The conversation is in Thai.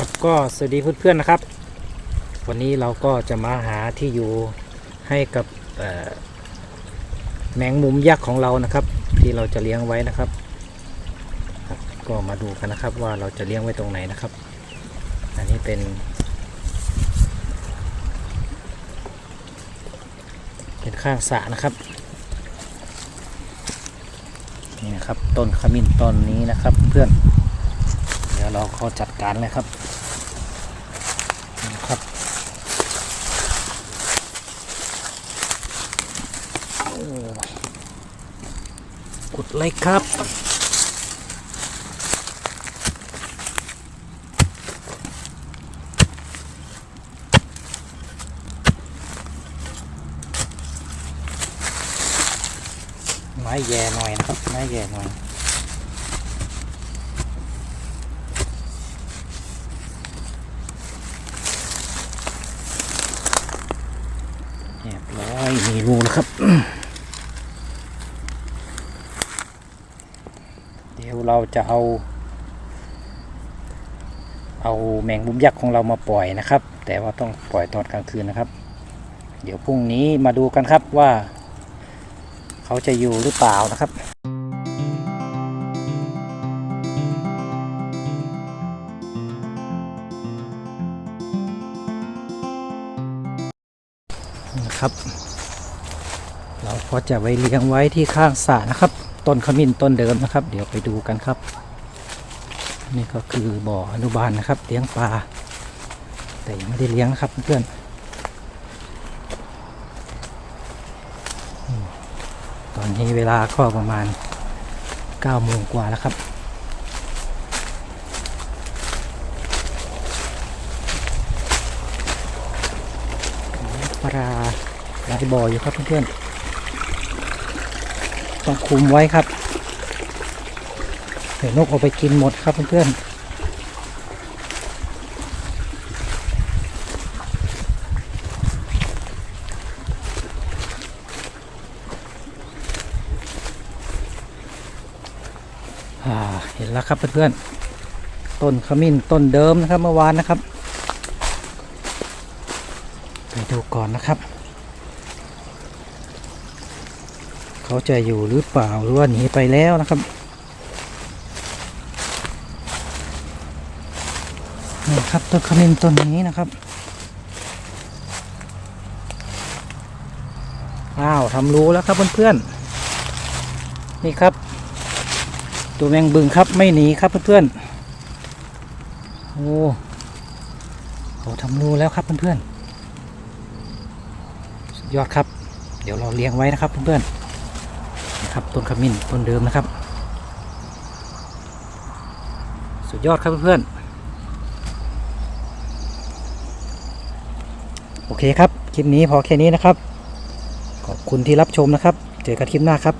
ครับก็สวัสดีเพื่อนๆนะครับ วันนี้เราก็จะมาหาที่อยู่ให้กับแมงมุมยักษ์ของเรานะครับ ที่เราจะเลี้ยงไว้นะครับ ก็มาดูกันนะครับว่าเราจะเลี้ยงไว้ตรงไหนนะครับ อันนี้เป็น เป็นข้างสระนะครับนี่นะครับต้นขมิ้นต้นนี้นะครับเพื่อน ดี๋ยวเราขอจัดการเลยครับนะครับ กดเลยครับไม้แย่หน่อยนะครับไม้แย่หน่อย เรียบร้อยมีรูแล้วครับ เดี๋ยวเราจะเอา เอาแมงมุมยักษ์ของเรามาปล่อยนะครับ แต่ว่าต้องปล่อยตอนกลางคืนนะครับ เดี๋ยวพรุ่งนี้มาดูกันครับว่า เขาจะอยู่หรือเปล่านะครับ นะครับ เราก็จะไว้เลี้ยงไว้ที่ข้างสระนะครับ ต้นขมิ้นต้นเดิมนะครับ เดี๋ยวไปดูกันครับ นี่ก็คือบ่ออนุบาลนะครับ เลี้ยงปลาแต่ยังไม่ได้เลี้ยงนะครับเพื่อนตอนนี้เวลาก็ประมาณ9โมงกว่าแล้วครับ ปลาหลายบ่ออยู่ครับเพื่อนๆต้องคุมไว้ครับเดี๋ยวนกเอาไปกินหมดครับเพื่อนๆเห็นแล้วครับเพื่อนๆต้นขมิ้นต้นเดิมนะครับเมื่อวานนะครับ ไปดูก่อนนะครับ เขาจะอยู่หรือเปล่าหรือว่าหนีไปแล้วนะครับนี่ครับต้นขมิ้นต้นนี้นะครับอ้าวทำรู้แล้วครับเพื่อนๆนี่ครับ ตัวแมงบึงครับไม่หนีครับเพื่อนๆโอ้เขาทำรู้แล้วครับเพื่อนๆ ยอดครับ เดี๋ยวเราเลี้ยงไว้นะครับเพื่อนๆนะครับต้นขมิ้นต้นเดิมนะครับ สุดยอดครับเพื่อนๆโอเคครับคลิปนี้พอแค่นี้นะครับ ขอบคุณที่รับชมนะครับ เจอกันคลิปหน้าครับ